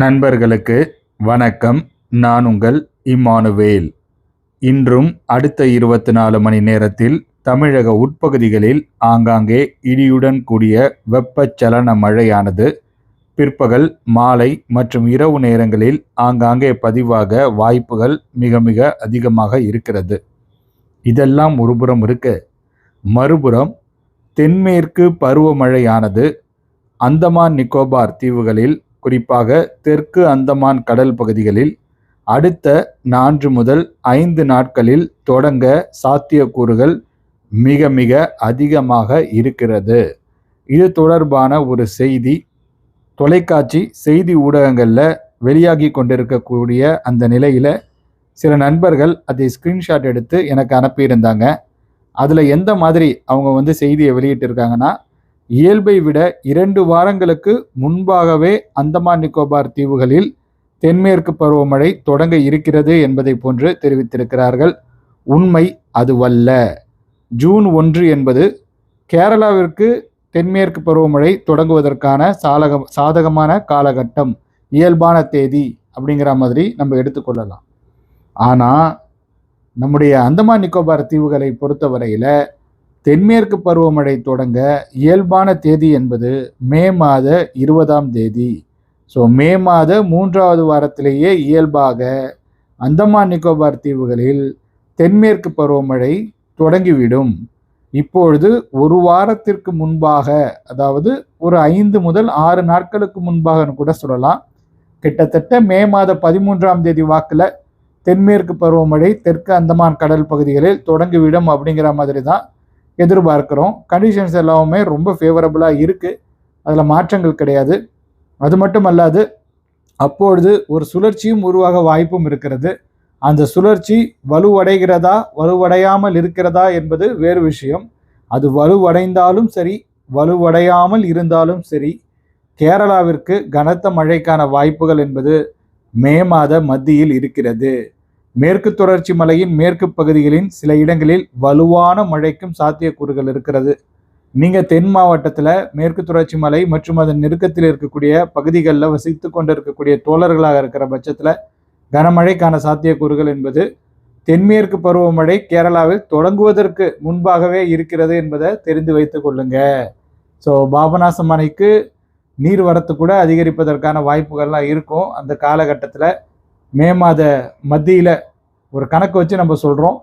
நண்பர்களுக்கு வணக்கம். நான் உங்கள் இம்மானுவேல். இன்றும் அடுத்த இருபத்தி நாலு மணி நேரத்தில் தமிழக உட்பகுதிகளில் ஆங்காங்கே இடியுடன் கூடிய வெப்பச்சலன மழையானது பிற்பகல் மாலை மற்றும் இரவு நேரங்களில் ஆங்காங்கே பதிவாக வாய்ப்புகள் மிக மிக அதிகமாக இருக்கிறது. இதெல்லாம் ஒருபுறம் இருக்க மறுபுறம் தென்மேற்கு பருவமழையானது அந்தமான் நிக்கோபார் தீவுகளில் குறிப்பாக தெற்கு அந்தமான் கடல் பகுதிகளில் அடுத்த நான்கு முதல் ஐந்து நாட்களில் தொடங்க சாத்தியக்கூறுகள் மிக மிக அதிகமாக இருக்கிறது. இது தொடர்பான ஒரு செய்தி. தொலைக்காட்சி செய்தி ஊடகங்களில் வெளியாகி கொண்டிருக்கக்கூடிய அந்த நிலையில் சில நண்பர்கள் அதை ஸ்க்ரீன்ஷாட் எடுத்து எனக்கு அனுப்பியிருந்தாங்க. அதில் எந்த மாதிரி அவங்க வந்து செய்தியை வெளியிட்டிருக்காங்கன்னா இயல்பை விட இரண்டு வாரங்களுக்கு முன்பாகவே அந்தமான் நிக்கோபார் தீவுகளில் தென்மேற்கு பருவமழை தொடங்க இருக்கிறது என்பதை போன்று தெரிவித்திருக்கிறார்கள். உண்மை அதுவல்ல. ஜூன் ஒன்று என்பது கேரளாவிற்கு தென்மேற்கு பருவமழை தொடங்குவதற்கான சாலக சாதகமான காலகட்டம் இயல்பான தேதி அப்படிங்கிற மாதிரி நம்ம எடுத்துக்கொள்ளலாம் ஆனால் நம்முடைய அந்தமான் நிக்கோபார் தீவுகளை பொறுத்தவரையில் தென்மேற்கு பருவமழை தொடங்க இயல்பான தேதி என்பது மே மாத இருபதாம் தேதி. ஸோ மே மாத மூன்றாவது வாரத்திலேயே இயல்பாக அந்தமான் நிக்கோபார் தீவுகளில் தென்மேற்கு பருவமழை தொடங்கிவிடும். இப்பொழுது ஒரு வாரத்திற்கு முன்பாக அதாவது ஒரு ஐந்து முதல் ஆறு நாட்களுக்கு முன்பாக கூட சொல்லலாம். கிட்டத்தட்ட மே மாத பதிமூன்றாம் தேதி வாக்கில் தென்மேற்கு பருவமழை தெற்கு அந்தமான் கடல் பகுதிகளில் தொடங்கிவிடும் அப்படிங்கிற மாதிரி தான் எதிர்பார்க்குறோம். கண்டிஷன்ஸ் எல்லாமே ரொம்ப ஃபேவரபுளாக இருக்குது அதில் மாற்றங்கள் கிடையாது. அது மட்டும் அல்லாது அப்பொழுது ஒரு சுழற்சியும் உருவாக வாய்ப்பும் இருக்கிறது. அந்த சுழற்சி வலுவடைகிறதா வலுவடையாமல் இருக்கிறதா என்பது வேறு விஷயம். அது வலுவடைந்தாலும் சரி வலுவடையாமல் இருந்தாலும் சரி கேரளாவிற்கு கனத்த மழைக்கான வாய்ப்புகள் என்பது மே மாத மத்தியில் இருக்கிறது. மேற்கு தொடர்ச்சி மலையின் மேற்கு பகுதிகளின் சில இடங்களில் வலுவான மழைக்கும் சாத்தியக்கூறுகள் இருக்கிறது. நீங்கள் தென் மாவட்டத்தில் மேற்கு தொடர்ச்சி மலை மற்றும் அதன் நெருக்கத்தில் இருக்கக்கூடிய பகுதிகளில் வசித்து கொண்டு இருக்கக்கூடிய தோழர்களாக இருக்கிற பட்சத்தில் கனமழைக்கான சாத்தியக்கூறுகள் என்பது தென்மேற்கு பருவமழை கேரளாவில் தொடங்குவதற்கு முன்பாகவே இருக்கிறது என்பதை தெரிந்து வைத்து கொள்ளுங்க. ஸோ பாபநாசம் அணைக்கு நீர் வரத்து கூட அதிகரிப்பதற்கான வாய்ப்புகள்லாம் இருக்கும். அந்த காலகட்டத்தில் மே மாத மத்தியில் ஒரு கணக்கு வச்சு நம்ம சொல்கிறோம்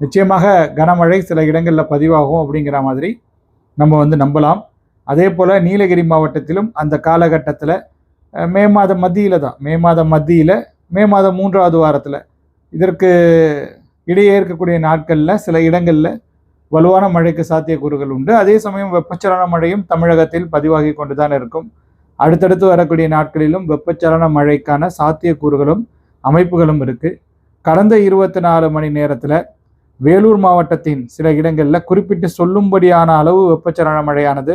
நிச்சயமாக கனமழை சில இடங்களில் பதிவாகும் அப்படிங்கிற மாதிரி நம்ம வந்து நம்பலாம். அதே போல் நீலகிரி மாவட்டத்திலும் அந்த காலகட்டத்தில் மே மாத மத்தியில் தான் மே மாத மத்தியில் மே மாதம் மூன்றாவது வாரத்தில். இதற்கு இடையே இருக்கக்கூடிய நாட்களில் சில இடங்களில் வலுவான மழைக்கு சாத்தியக்கூறுகள் உண்டு. அதே சமயம் வெப்பச்சலன மழையும் தமிழகத்தில் பதிவாகி கொண்டு தான் இருக்கும். அடுத்தடுத்து வரக்கூடிய நாட்களிலும் வெப்பச்சலன மழைக்கான சாத்தியக்கூறுகளும் அமைப்புகளும் இருக்குது கடந்த இருபத்தி நாலு மணி நேரத்தில் வேலூர் மாவட்டத்தின் சில இடங்களில் குறிப்பிட்டு சொல்லும்படியான அளவு வெப்பச்சலன மழையானது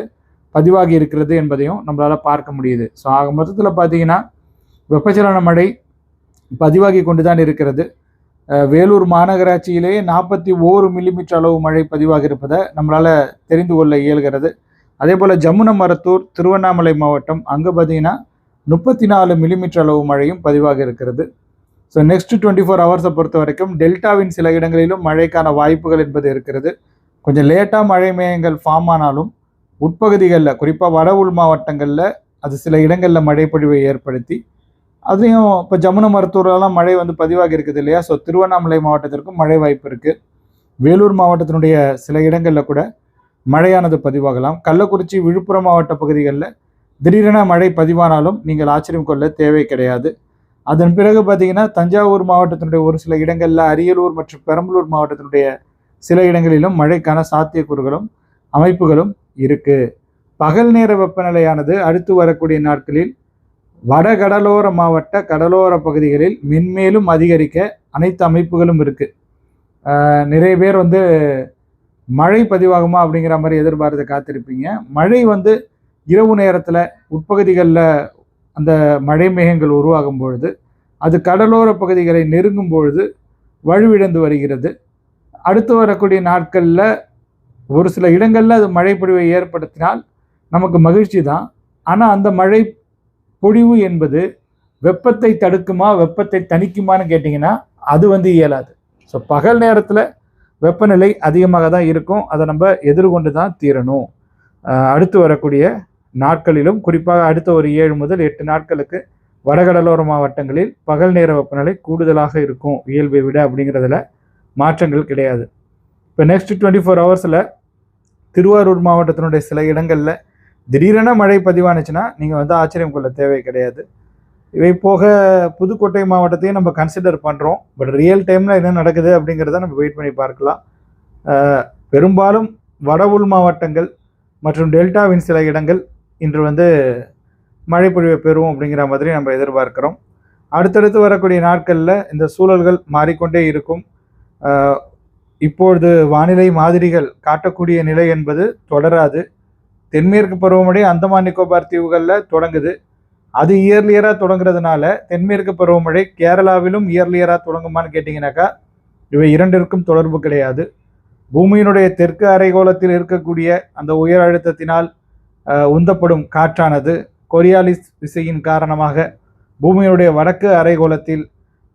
பதிவாகி இருக்கிறது என்பதையும் நம்மளால் பார்க்க முடியுது. ஸோ ஆக மொத்தத்தில் பார்த்தீங்கன்னா வெப்பச்சலன மழை பதிவாகி கொண்டு தான் இருக்கிறது வேலூர் மாநகராட்சியிலேயே நாற்பத்தி ஓரு மில்லிமீட்டர் அளவு மழை பதிவாக இருப்பதை நம்மளால் தெரிந்து கொள்ள இயல்கிறது. அதே போல் ஜமுன மரத்தூர் திருவண்ணாமலை மாவட்டம் அங்கே பார்த்தீங்கன்னா முப்பத்தி நாலு மில்லிமீட்டர் அளவு மழையும் பதிவாக இருக்கிறது. ஸோ நெக்ஸ்ட் டுவெண்ட்டி ஃபோர் ஹவர்ஸை பொறுத்த வரைக்கும் டெல்டாவின் சில இடங்களிலும் மழைக்கான வாய்ப்புகள் என்பது இருக்கிறது. கொஞ்சம் லேட்டாக மழை மேகங்கள் ஃபார்ம் ஆனாலும் உட்பகுதிகளில் குறிப்பாக வட உள் மாவட்டங்களில் அது சில இடங்களில் மழைப்பொழிவை ஏற்படுத்தி அதையும் இப்போ ஜமுன மருத்துவரெல்லாம் மழை வந்து பதிவாகி இருக்குது இல்லையா? ஸோ திருவண்ணாமலை மாவட்டத்திற்கும் மழை வாய்ப்பு இருக்குது வேலூர் மாவட்டத்தினுடைய சில இடங்களில் கூட மழையானது பதிவாகலாம். கள்ளக்குறிச்சி விழுப்புரம் மாவட்ட பகுதிகளில் திடீரென மழை பதிவானாலும் நீங்கள் ஆச்சரியம் கொள்ள தேவை கிடையாது. அதன் பிறகு பார்த்தீங்கன்னா தஞ்சாவூர் மாவட்டத்தினுடைய ஒரு சில இடங்களில் அரியலூர் மற்றும் பெரம்பலூர் மாவட்டத்தினுடைய சில இடங்களிலும் மழைக்கான சாத்தியக்கூறுகளும் அமைப்புகளும் இருக்குது பகல் நேர வெப்பநிலையானது அடுத்து வரக்கூடிய நாட்களில் வடகடலோர மாவட்ட கடலோர பகுதிகளில் மென்மேலும் அதிகரிக்க அனைத்து அமைப்புகளும் இருக்குது நிறைய பேர் வந்து மழை பதிவாகுமா அப்படிங்கிற மாதிரி எதிர்பார்த்து காத்திருப்பீங்க. மழை வந்து இரவு நேரத்தில் உட்பகுதிகளில் அந்த மழை மேகங்கள் உருவாகும் பொழுது அது கடலோர பகுதிகளை நெருங்கும் பொழுது வலுவிழந்து வருகிறது. அடுத்து வரக்கூடிய நாட்களில் ஒரு சில இடங்களில் அது மழை பொழிவை ஏற்படுத்தினால் நமக்கு மகிழ்ச்சி தான். ஆனால் அந்த மழை பொழிவு என்பது வெப்பத்தை தடுக்குமா வெப்பத்தை தணிக்குமான்னு கேட்டிங்கன்னா அது வந்து இயலாது. ஸோ பகல் நேரத்தில் வெப்பநிலை அதிகமாக தான் இருக்கும். அதை நம்ம எதிர்கொண்டு தான் தீரணும். அடுத்து வரக்கூடிய நாட்களிலும் குறிப்பாக அடுத்த ஒரு ஏழு முதல் எட்டு நாட்களுக்கு வடகடலோர மாவட்டங்களில் பகல் நேர வெப்பநிலை கூடுதலாக இருக்கும் இயல்பை விட அப்படிங்கிறதுல மாற்றங்கள் கிடையாது. இப்போ நெக்ஸ்ட் டுவெண்ட்டி ஃபோர் ஹவர்ஸில் திருவாரூர் மாவட்டத்தினுடைய சில இடங்களில் திடீரென மழை பதிவானுச்சுன்னா நீங்கள் வந்து ஆச்சரியம் கொள்ள தேவை கிடையாது. இவை போக புதுக்கோட்டை மாவட்டத்தையும் நம்ம கன்சிடர் பண்ணுறோம் பட் ரியல் டைமில் என்ன நடக்குது அப்படிங்கிறத நம்ம வெயிட் பண்ணி பார்க்கலாம். பெரும்பாலும் வட உள் மாவட்டங்கள் மற்றும் டெல்டாவின் சில இடங்கள் இன்று வந்து மழை பொழிவை பெறுவோம் அப்படிங்கிற மாதிரி நம்ம எதிர்பார்க்கிறோம். அடுத்தடுத்து வரக்கூடிய நாட்களில் இந்த சூழல்கள் மாறிக்கொண்டே இருக்கும். இப்பொழுது வானிலை மாதிரிகள் காட்டக்கூடிய நிலை என்பது தொடராது. தென்மேற்கு பருவமழை அந்தமான் நிக்கோபார் தீவுகளில் தொடங்குது. அது இயர்லியராக தொடங்குறதுனால தென்மேற்கு பருவமழை கேரளாவிலும் இயர்லியராக தொடங்குமான்னு கேட்டிங்கனாக்கா இவை இரண்டிற்கும் தொடர்பு கிடையாது. பூமியினுடைய தெற்கு அரைகோளத்தில் இருக்கக்கூடிய அந்த உயர் அழுத்தத்தினால் உந்தப்படும் காற்றானது கொரியாலிஸ் விசையின் காரணமாக பூமியினுடைய வடக்கு அரைகோளத்தில்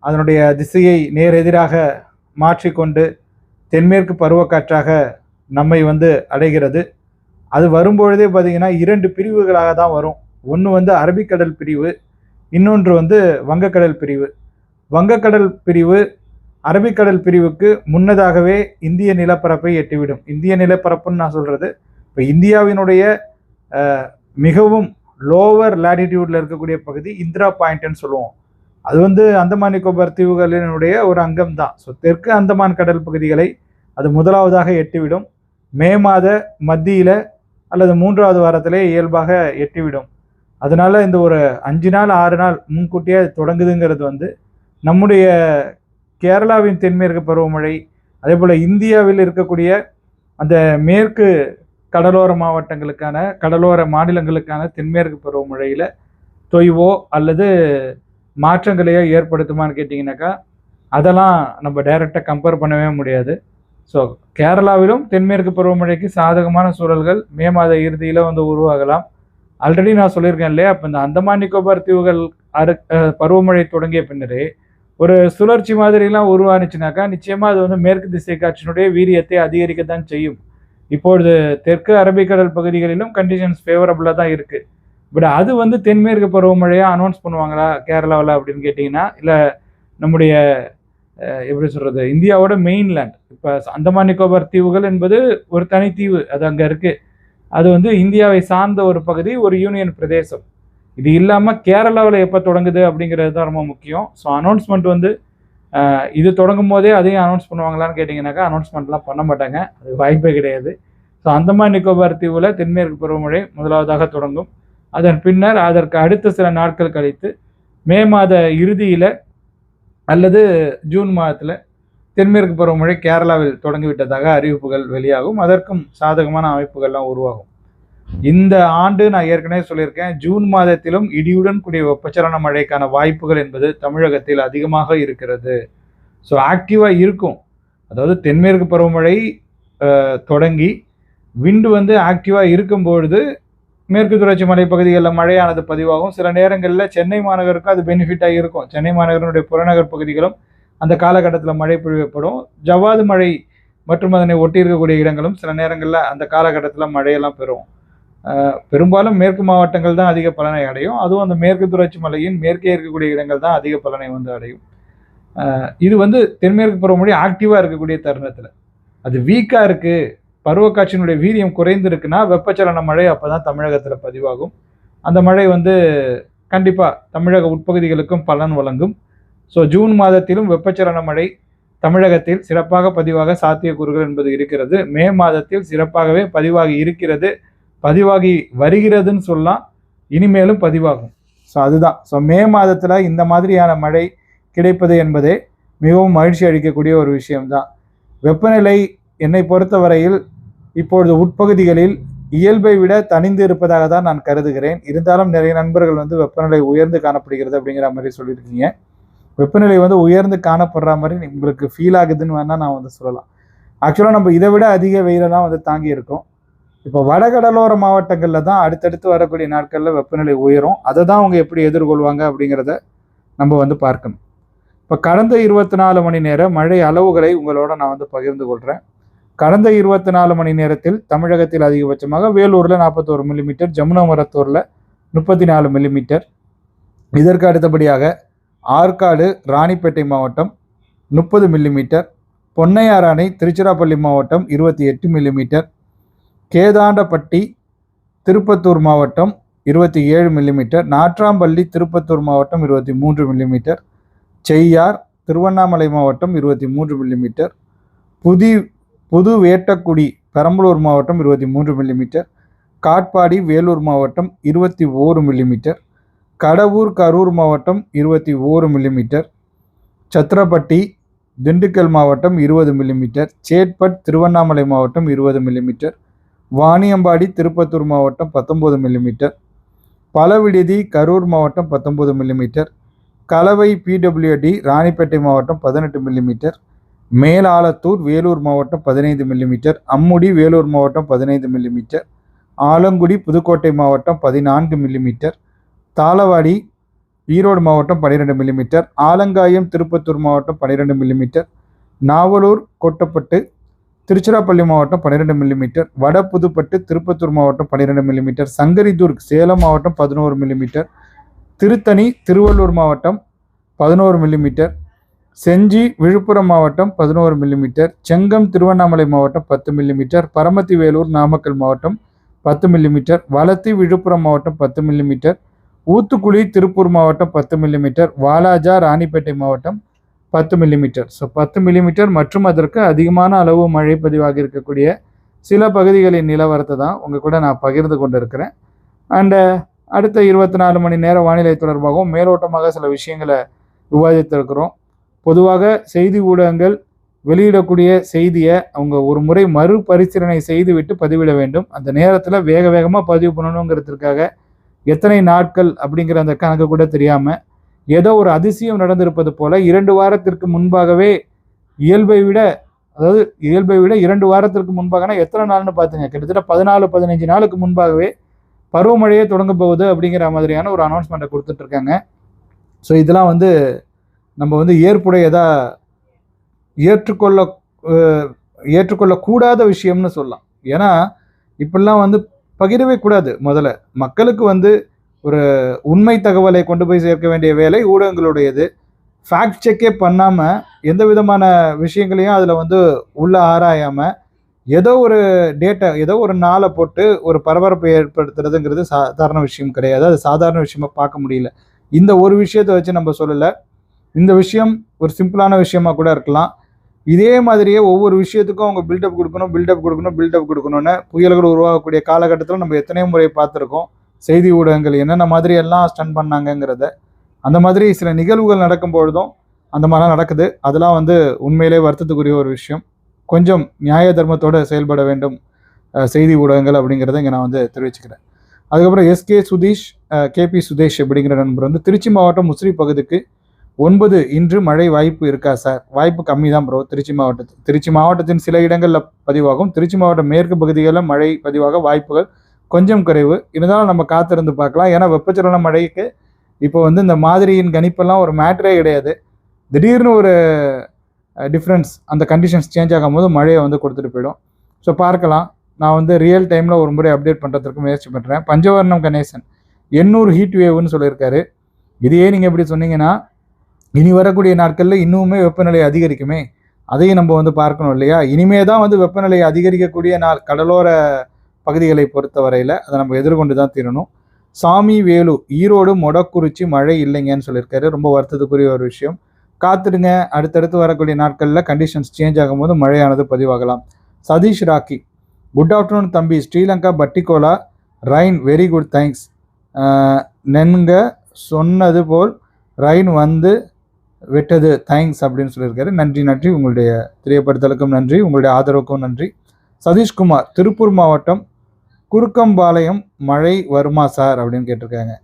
அதனுடைய திசையை நேரெதிராக மாற்றிக்கொண்டு தென்மேற்கு பருவக்காற்றாக நம்மை வந்து அடைகிறது. அது வரும்பொழுதே பார்த்திங்கன்னா இரண்டு பிரிவுகளாக தான் வரும். ஒன்று வந்து அரபிக்கடல் பிரிவு இன்னொன்று வந்து வங்கக்கடல் பிரிவு. வங்கக்கடல் பிரிவு அரபிக்கடல் பிரிவுக்கு முன்னதாகவே இந்திய நிலப்பரப்பை எட்டிவிடும். இந்திய நிலப்பரப்புன்னு நான் சொல்கிறது இப்போ இந்தியாவினுடைய மிகவும் லோவர் லேட்டிடியூடில் இருக்கக்கூடிய பகுதி இந்திரா பாயிண்ட்னு சொல்லுவோம். அது வந்து அந்தமான் நிக்கோபார் தீவுகளினுடைய ஒரு அங்கம் தான் ஸோ தெற்கு அந்தமான் கடல் பகுதிகளை அது முதலாவதாக எட்டிவிடும். மே மாத மத்தியில் அல்லது மூன்றாவது வாரத்திலே இயல்பாக எட்டிவிடும். அதனால் இந்த ஒரு அஞ்சு நாள் ஆறு நாள் முன்கூட்டியே அது தொடங்குதுங்கிறது வந்து நம்முடைய கேரளாவின் தென்மேற்கு பருவமழை அதே போல் இந்தியாவில் இருக்கக்கூடிய அந்த மேற்கு கடலோர மாவட்டங்களுக்கான கடலோர மாநிலங்களுக்கான தென்மேற்கு பருவமழையில் தொய்வோ அல்லது மாற்றங்களையோ ஏற்படுத்துமான்னு கேட்டிங்கனாக்கா அதெல்லாம் நம்ம டைரெக்டாக கம்பேர் பண்ணவே முடியாது. ஸோ கேரளாவிலும் தென்மேற்கு பருவமழைக்கு சாதகமான சூழல்கள் மே மாத இறுதியில் வந்து உருவாகலாம். ஆல்ரெடி நான் சொல்லியிருக்கேன் இல்லையா? அப்போ இந்த அந்தமான் நிக்கோபார் தீவுகள் அரு பருவமழை தொடங்கிய பின்னரே ஒரு சுழற்சி மாதிரிலாம் உருவானுச்சுனாக்கா நிச்சயமாக அது வந்து மேற்கு திசை காற்றினுடைய வீரியத்தை அதிகரிக்க தான் செய்யும். இப்பொழுது தெற்கு அரபிக்கடல் பகுதிகளிலும் கண்டிஷன்ஸ் ஃபேவரபுளாக தான் இருக்குது பட் அது வந்து தென்மேற்கு பருவமழையாக அனௌன்ஸ் பண்ணுவாங்களா கேரளாவில் அப்படின்னு கேட்டிங்கன்னா இல்லை நம்முடைய எப்படி சொல்கிறது இந்தியாவோட மெயின்லேண்ட் இப்போ அந்தமான் நிக்கோபார் தீவுகள் என்பது ஒரு தனித்தீவு அது அங்கே இருக்குது அது வந்து இந்தியாவை சார்ந்த ஒரு பகுதி ஒரு யூனியன் பிரதேசம். இது இல்லாமல் கேரளாவில் எப்போ தொடங்குது அப்படிங்கிறது தான் ரொம்ப முக்கியம். ஸோ அனௌன்ஸ்மெண்ட் வந்து இது தொடங்கும் போதே அதையும் அனௌன்ஸ் பண்ணுவாங்களான்னு கேட்டிங்கனாக்கா அனௌன்ஸ்மெண்ட்லாம் பண்ண மாட்டாங்க. அது வாய்ப்பே கிடையாது. ஸோ அந்தமான் நிக்கோபார் தீவில் தென்மேற்கு பருவமழை முதலாவதாக தொடங்கும். அதன் பின்னர் அதற்கு அடுத்த சில நாட்கள் கழித்து மே மாத இறுதியில் அல்லது ஜூன் மாதத்தில் தென்மேற்கு பருவமழை கேரளாவில் தொடங்கிவிட்டதாக அறிவிப்புகள் வெளியாகும். அதற்கும் சாதகமான அமைப்புகள்லாம் உருவாகும். இந்த ஆண்டு நான் ஏற்கனவே சொல்லியிருக்கேன் ஜூன் மாதத்திலும் இடியுடன் கூடிய வெப்பச்சலன மழைக்கான வாய்ப்புகள் என்பது தமிழகத்தில் அதிகமாக இருக்கிறது. ஸோ ஆக்டிவாக இருக்கும். அதாவது தென்மேற்கு பருவமழை தொடங்கி விண்டு வந்து ஆக்டிவாக இருக்கும்பொழுது மேற்கு தொடர்ச்சி மலைப்பகுதிகளில் மழையானது பதிவாகும். சில நேரங்களில் சென்னை மாநகருக்கு அது பெனிஃபிட்டாக இருக்கும். சென்னை மாநகரனுடைய புறநகர் பகுதிகளும் அந்த காலகட்டத்தில் மழை பொழிவப்படும் ஜவ்வாது மழை மற்றும் அதனை ஒட்டி இருக்கக்கூடிய இடங்களும் சில நேரங்களில் அந்த காலகட்டத்தில் மழையெல்லாம் பெறும். பெரும்பாலும் மேற்கு மாவட்டங்கள் தான் அதிக பலனை அடையும். அதுவும் அந்த மேற்கு தொடர்ச்சி மலையின் மேற்கே இருக்கக்கூடிய இடங்கள் தான் அதிக பலனை வந்து அடையும். இது வந்து தென்மேற்கு பருவமழை ஆக்டிவாக இருக்கக்கூடிய தருணத்தில். அது வீக்காக இருக்குது பருவக்காட்சியினுடைய வீரியம் குறைந்திருக்குன்னா வெப்பச்சலன மழை அப்போ தான் தமிழகத்தில் பதிவாகும். அந்த மழை வந்து கண்டிப்பாக தமிழக உட்பகுதிகளுக்கும் பலன் வழங்கும். ஸோ ஜூன் மாதத்திலும் வெப்பச்சலன மழை தமிழகத்தில் சிறப்பாக பதிவாக சாத்தியக்கூறுகள் என்பது இருக்கிறது. மே மாதத்தில் சிறப்பாகவே பதிவாகி இருக்கிறது. பதிவாகி வருகிறதுன்னு சொல்லலாம். இனிமேலும் பதிவாகும். ஸோ அதுதான். ஸோ மே மாதத்தில் இந்த மாதிரியான மழை கிடைப்பது என்பதே மிகவும் மகிழ்ச்சி அளிக்கக்கூடிய ஒரு விஷயம்தான். வெப்பநிலை என்னை பொறுத்தவரையில் இப்பொழுது உட்பகுதிகளில் இயல்பை விட தணிந்து இருப்பதாக தான் நான் கருதுகிறேன். இருந்தாலும் நிறைய நண்பர்கள் வந்து வெப்பநிலை உயர்ந்து காணப்படுகிறது அப்படிங்கிற மாதிரி சொல்லியிருக்கீங்க. வெப்பநிலை வந்து உயர்ந்து காணப்படுற மாதிரி உங்களுக்கு ஃபீல் ஆகுதுன்னு வேணால் நான் வந்து சொல்லலாம். ஆக்சுவலாக நம்ம இதை விட அதிக வெயிலெல்லாம் வந்து தாங்கி இருக்கோம். இப்போ வடகடலோர மாவட்டங்களில் தான் அடுத்தடுத்து வரக்கூடிய நாட்களில் வெப்பநிலை உயரும். அதை தான் அவங்க எப்படி எதிர்கொள்வாங்க அப்படிங்கிறத நம்ம வந்து பார்க்கணும். இப்போ கடந்த இருபத்தி நாலு மணி நேர மழை அளவுகளை உங்களோட நான் வந்து பகிர்ந்து கொள்கிறேன் கடந்த இருபத்தி நாலு மணி நேரத்தில் தமிழகத்தில் அதிகபட்சமாக வேலூரில் நாற்பத்தோரு மில்லிமீட்டர் ஜமுனாமரத்தூரில் முப்பத்தி நாலு மில்லிமீட்டர் இதற்கு அடுத்தபடியாக ஆற்காடு ராணிப்பேட்டை மாவட்டம் முப்பது மில்லிமீட்டர் பொன்னையார் அணை திருச்சிராப்பள்ளி மாவட்டம் இருபத்தி எட்டு மில்லிமீட்டர் கேதாண்டப்பட்டி திருப்பத்தூர் மாவட்டம் இருபத்தி ஏழு மில்லிமீட்டர் நாற்றாம்பள்ளி திருப்பத்தூர் மாவட்டம் இருபத்தி மூன்று மில்லிமீட்டர் செய்யார் திருவண்ணாமலை மாவட்டம் இருபத்தி மூன்று மில்லிமீட்டர் புதி புது வேட்டக்குடி பெரம்பலூர் மாவட்டம் இருபத்தி மூன்று மில்லிமீட்டர் காட்பாடி வேலூர் மாவட்டம் இருபத்தி ஓரு மில்லிமீட்டர் கடவூர் கரூர் மாவட்டம் இருபத்தி ஓரு மில்லிமீட்டர் சத்திரப்பட்டி திண்டுக்கல் மாவட்டம் இருபது மில்லிமீட்டர் சேட்பட் திருவண்ணாமலை மாவட்டம் இருபது மில்லிமீட்டர் வாணியம்பாடி திருப்பத்தூர் மாவட்டம் பத்தொம்போது மில்லிமீட்டர் பலவிடுதி கரூர் மாவட்டம் பத்தொம்போது மில்லிமீட்டர் கலவை பிடபிள்யூடி ராணிப்பேட்டை மாவட்டம் பதினெட்டு மில்லிமீட்டர் மேலாலத்தூர் வேலூர் மாவட்டம் பதினைந்து மில்லிமீட்டர் அம்முடி வேலூர் மாவட்டம் பதினைந்து மில்லிமீட்டர் ஆலங்குடி புதுக்கோட்டை மாவட்டம் பதினான்கு மில்லிமீட்டர் தாளவாடி ஈரோடு மாவட்டம் பன்னிரெண்டு மில்லிமீட்டர் ஆலங்காயம் திருப்பத்தூர் மாவட்டம் பன்னிரெண்டு மில்லிமீட்டர் நாவலூர் கோட்டப்பட்டு திருச்சிராப்பள்ளி மாவட்டம் பன்னிரெண்டு மில்லிமீட்டர் வட புதுப்பட்டு திருப்பத்தூர் மாவட்டம் பன்னிரெண்டு மில்லிமீட்டர் சங்கரிதுர்க் சேலம் மாவட்டம் பதினோரு மில்லிமீட்டர் திருத்தணி திருவள்ளூர் மாவட்டம் பதினோரு மில்லிமீட்டர் செஞ்சி விழுப்புரம் மாவட்டம் பதினோரு மில்லிமீட்டர் செங்கம் திருவண்ணாமலை மாவட்டம் பத்து மில்லிமீட்டர் பரமத்தி வேலூர் நாமக்கல் மாவட்டம் பத்து மில்லிமீட்டர் வளத்தி விழுப்புரம் மாவட்டம் பத்து மில்லிமீட்டர் ஊத்துக்குழி திருப்பூர் மாவட்டம் பத்து மில்லிமீட்டர் வாலாஜா ராணிப்பேட்டை மாவட்டம் பத்து மில்லிமீட்டர் ஸோ பத்து மில்லிமீட்டர் மற்றும் அதற்கு அதிகமான அளவு மழை பதிவாகி இருக்கக்கூடிய சில பகுதிகளின் நிலவரத்தை தான் உங்கள் கூட நான் பகிர்ந்து கொண்டு இருக்கிறேன் அண்டு uh, அடுத்த இருபத்தி நாலு மணி நேர வானிலை தொடர்பாகவும் மேலோட்டமாக சில விஷயங்களை விவாதித்திருக்கிறோம். பொதுவாக செய்தி ஊடகங்கள் வெளியிடக்கூடிய செய்தியை அவங்க ஒரு முறை மறுபரிசீலனை செய்துவிட்டு பதிவிட வேண்டும். அந்த நேரத்தில் வேக வேகமாக பதிவு பண்ணணுங்கிறதுக்காக எத்தனை நாட்கள் அப்படிங்கிற அந்த கணக்கு கூட தெரியாமல் ஏதோ ஒரு அதிசயம் நடந்திருப்பது போல இரண்டு வாரத்திற்கு முன்பாகவே இயல்பை விட அதாவது இயல்பை விட இரண்டு வாரத்திற்கு முன்பாகனா எத்தனை நாள்னு பார்த்துங்க. கிட்டத்தட்ட பதினாலு பதினஞ்சு நாளுக்கு முன்பாகவே பருவமழையே தொடங்க போகுது அப்படிங்கிற மாதிரியான ஒரு அனௌன்ஸ்மெண்ட்டை கொடுத்துட்ருக்காங்க. ஸோ இதெல்லாம் வந்து நம்ம வந்து ஏற்புடையதா ஏற்றுக்கொள்ள ஏற்றுக்கொள்ளக்கூடாத விஷயம்னு சொல்லலாம். ஏன்னா இப்படிலாம் வந்து பகிரவே கூடாது முதல்ல. மக்களுக்கு வந்து ஒரு உண்மை தகவலை கொண்டு போய் சேர்க்க வேண்டிய வேலை ஊடகங்களுடையது. ஃபேக்ட் செக்கே பண்ணாமல் எந்த விதமான விஷயங்களையும் அதில் வந்து உள்ள ஆராயாமல் ஏதோ ஒரு டேட்டா ஏதோ ஒரு நாளை போட்டு ஒரு பரபரப்பை ஏற்படுத்துறதுங்கிறது சாதாரண விஷயம் கிடையாது. அது சாதாரண விஷயமா பார்க்க முடியல. இந்த ஒரு விஷயத்தை வச்சு நம்ம சொல்லலை. இந்த விஷயம் ஒரு சிம்பிளான விஷயமா கூட இருக்கலாம். இதே மாதிரியே ஒவ்வொரு விஷயத்துக்கும் அவங்க பில்டப் கொடுக்கணும் பில்டப் கொடுக்கணும் பில்டப் கொடுக்கணும்னு புயல்கள் உருவாகக்கூடிய காலகட்டத்தில் நம்ம எத்தனையோ முறை பார்த்துருக்கோம். செய்தி ஊடகங்கள் என்னென்ன மாதிரி எல்லாம் ஸ்டன் பண்ணாங்கங்கிறத அந்த மாதிரி சில நிகழ்வுகள் நடக்கும் பொழுதும் அந்த மாதிரிலாம் நடக்குது. அதெல்லாம் வந்து உண்மையிலே வருத்தத்துக்குரிய ஒரு விஷயம். கொஞ்சம் நியாய தர்மத்தோடு செயல்பட வேண்டும் செய்தி ஊடகங்கள் அப்படிங்கிறத இங்கே நான் வந்து தெரிவிச்சுக்கிறேன். அதுக்கப்புறம் எஸ்கே சுதீஷ் கேபி சுதேஷ் அப்படிங்கிற நண்பர் வந்து திருச்சி மாவட்டம் முசிறி பகுதிக்கு ஒன்பது இன்று மழை வாய்ப்பு இருக்கா சார்? வாய்ப்பு கம்மி தான் ப்ரோ திருச்சி மாவட்டத்தில் திருச்சி மாவட்டத்தின் சில இடங்களில் பதிவாகும். திருச்சி மாவட்டம் மேற்கு பகுதிகளில் மழை பதிவாக வாய்ப்புகள் கொஞ்சம் குறைவு. இருந்தாலும் நம்ம காத்திருந்து பார்க்கலாம். ஏன்னா வெப்பச்சலன மழைக்கு இப்போ வந்து இந்த மாதிரியின் கணிப்பெல்லாம் ஒரு மேட்ரே கிடையாது. திடீர்னு ஒரு டிஃப்ரென்ஸ் அந்த கண்டிஷன்ஸ் சேஞ்ச் ஆகும்போது மழையை வந்து கொடுத்துட்டு போயிடும். ஸோ பார்க்கலாம். நான் வந்து ரியல் டைமில் ஒரு முறை அப்டேட் பண்ணுறதுக்கு முயற்சி பண்ணுறேன் பஞ்சவர்ணம் கணேசன் எண்ணூறு ஹீட் வேவ்னு சொல்லியிருக்காரு. இதையே நீங்கள் எப்படி சொன்னீங்கன்னா இனி வரக்கூடிய நாட்களில் இன்னுமே வெப்பநிலை அதிகரிக்குமே. அதையும் நம்ம வந்து பார்க்கணும் இல்லையா? இனிமே தான் வந்து வெப்பநிலை அதிகரிக்கக்கூடிய நாள் கடலோர பகுதிகளை பொறுத்த வரையில் அதை நம்ம எதிர்கொண்டு தான் தீரணும். சாமி வேலு ஈரோடு மொடக்குறிச்சி மழை இல்லைங்கன்னு சொல்லியிருக்காரு. ரொம்ப வருத்தத்துக்குரிய ஒரு விஷயம். காத்துடுங்க அடுத்தடுத்து வரக்கூடிய நாட்களில் கண்டிஷன்ஸ் சேஞ்ச் ஆகும்போது மழையானது பதிவாகலாம். சதீஷ் ராக்கி குட் ஆஃப்டர்நூன் தம்பி. Sri Lanka Batticaloa rain very good thanks நென்க சொன்னது போல் ரைன் வந்து விட்டது. தேங்க்ஸ் அப்படின்னு சொல்லியிருக்காரு. நன்றி நன்றி. உங்களுடைய தெரியப்படுத்தலுக்கும் நன்றி. உங்களுடைய ஆதரவுக்கும் நன்றி. சதீஷ்குமார் திருப்பூர் மாவட்டம் குறுக்கம்பாளையம் மழை வருமா சார் அப்படின்னு கேட்டிருக்காங்க.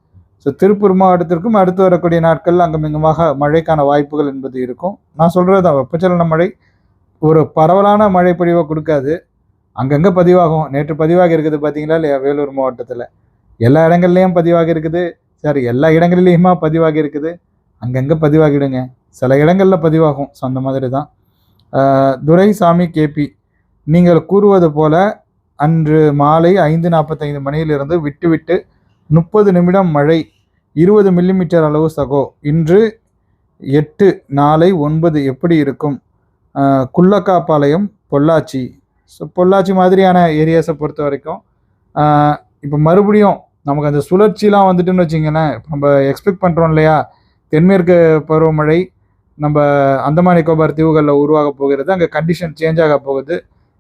ஸோ திருப்பூர் மாவட்டத்திற்கும் அடுத்து வரக்கூடிய நாட்களில் அங்கமிங்கமாக மழைக்கான வாய்ப்புகள் என்பது இருக்கும். நான் சொல்கிறது தான் வெப்பச்சலன மழை ஒரு பரவலான மழை பொழிவை கொடுக்காது. அங்கங்கே பதிவாகும். நேற்று பதிவாக இருக்குது பார்த்தீங்களா இல்லையா வேலூர் மாவட்டத்தில். எல்லா இடங்கள்லையும் பதிவாக இருக்குது. சரி எல்லா இடங்களிலையுமா பதிவாக இருக்குது? அங்கங்கே பதிவாகிடுங்க. சில இடங்களில் பதிவாகும். ஸோ அந்த மாதிரி தான். துரைசாமி கேபி நீங்கள் கூறுவது போல அன்று மாலை ஐந்து நாற்பத்தைந்து மணியிலிருந்து விட்டுவிட்டு முப்பது நிமிடம் மழை இருபது மில்லிமீட்டர் அளவு சகோ. இன்று எட்டு நாளை ஒன்பது எப்படி இருக்கும்? குள்ளக்காப்பாளையம் பொள்ளாச்சி. ஸோ பொள்ளாச்சி மாதிரியான ஏரியாஸை பொறுத்த வரைக்கும் இப்போ மறுபடியும் நமக்கு அந்த சுழற்சிலாம் வந்துட்டுன்னு வச்சிங்கன்னா நம்ம எக்ஸ்பெக்ட் பண்ணுறோம் இல்லையா? தென்மேற்கு பருவமழை நம்ம அந்தமான் நிக்கோபார் தீவுகளில் உருவாக போகிறது அங்கே கண்டிஷன் சேஞ்ச் ஆக போகுது.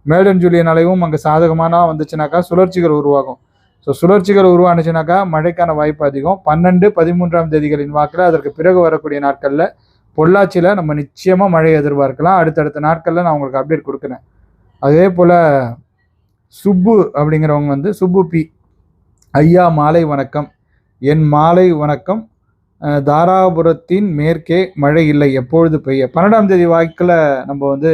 மேடன் ஜூலியன் அலைவும் அங்கே சாதகமான வந்துச்சுனாக்கா சுழற்சிகள் உருவாகும். ஸோ சுழற்சிகள் உருவானுச்சுனாக்கா மழைக்கான வாய்ப்பு அதிகம். பன்னெண்டு பதிமூன்றாம் தேதிகளின் வாக்கில் அதற்கு பிறகு வரக்கூடிய நாட்களில் பொள்ளாச்சியில் நம்ம நிச்சயமாக மழை எதிர்பார்க்கலாம். அடுத்தடுத்த நாட்களில் நான் உங்களுக்கு அப்டேட் கொடுக்குறேன். அதே போல் சுப்பு அப்படிங்கிறவங்க வந்து சுப்பு பி. ஐயா மாலை வணக்கம். என் மாலை வணக்கம். தாராபுரத்தின் மேற்கே மழை இல்லை எப்பொழுது பெய்ய? பன்னெண்டாம் தேதி வாக்கில் நம்ம வந்து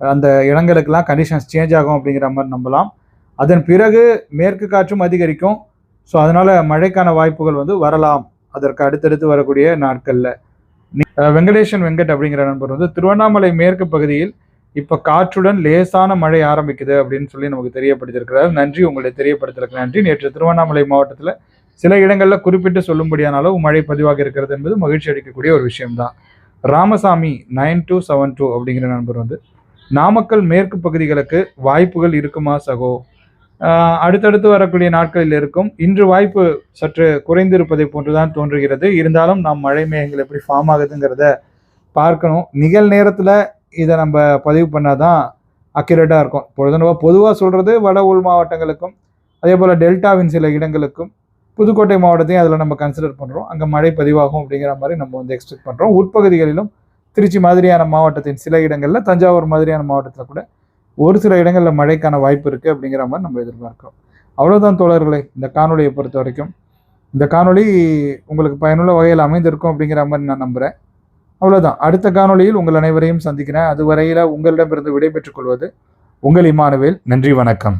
அந்த இடங்களுக்கெல்லாம் கண்டிஷன்ஸ் சேஞ்ச் ஆகும் அப்படிங்கிற மாதிரி நம்பலாம். அதன் பிறகு மேற்கு காற்றும் அதிகரிக்கும். ஸோ அதனால் மழைக்கான வாய்ப்புகள் வந்து வரலாம். அதற்கு அடுத்தடுத்து வரக்கூடிய நாட்களில். வெங்கடேஷன் வெங்கட் அப்படிங்கிற நண்பர் வந்து திருவண்ணாமலை மேற்கு பகுதியில் இப்போ காற்றுடன் லேசான மழை ஆரம்பிக்குது அப்படின்னு சொல்லி நமக்கு தெரியப்படுத்திருக்கிறார் நன்றி உங்களை தெரியப்படுத்துறதுக்கு நன்றி. நேற்று திருவண்ணாமலை மாவட்டத்தில் சில இடங்களில் குறிப்பிட்டு சொல்லும்படியான அளவு மழை பதிவாக இருக்கிறது என்பது மகிழ்ச்சி அளிக்கக்கூடிய ஒரு விஷயம்தான். Ramasamy nine two seven two அப்படிங்கிற நண்பர் வந்து நாமக்கல் மேற்கு பகுதிகளுக்கு வாய்ப்புகள் இருக்குமா சகோ? அடுத்தடுத்து வரக்கூடிய நாட்களில் இருக்கும். இன்று வாய்ப்பு சற்று குறைந்திருப்பதை போன்றுதான் தோன்றுகிறது. இருந்தாலும் நாம் மழை மேகங்கள் எப்படி ஃபார்ம் ஆகுதுங்கிறத பார்க்கணும். நிகழ் நேரத்தில் இதை நம்ம பதிவு பண்ணாதான் அக்யூரேட்டாக இருக்கும். பொழுது பொதுவாக சொல்கிறது வட உள் மாவட்டங்களுக்கும் அதே போல் டெல்டாவின் சில இடங்களுக்கும் புதுக்கோட்டை மாவட்டத்தையும் அதில் நம்ம கன்சிடர் பண்ணுறோம் அங்கே மழை பதிவாகும் அப்படிங்கிற மாதிரி நம்ம வந்து எக்ஸ்பெக்ட் பண்ணுறோம் உட்பகுதிகளிலும் திருச்சி மாதிரியான மாவட்டத்தின் சில இடங்களில் தஞ்சாவூர் மாதிரியான மாவட்டத்தில் கூட ஒரு சில இடங்களில் மழைக்கான வாய்ப்பு இருக்குது அப்படிங்கிற மாதிரி நம்ம எதிர்பார்க்கிறோம். அவ்வளோதான் தோழர்களே இந்த காணொலியை பொறுத்த வரைக்கும். இந்த காணொளி உங்களுக்கு பயனுள்ள வகையில் அமைந்திருக்கும் அப்படிங்கிற மாதிரி நான் நம்புகிறேன் அவ்வளோதான் அடுத்த காணொளியில் உங்கள் அனைவரையும் சந்திக்கிறேன். அதுவரையில் உங்களிடமிருந்து விடைபெற்றுக் கொள்வது உங்கள் இமானுவேல். நன்றி வணக்கம்.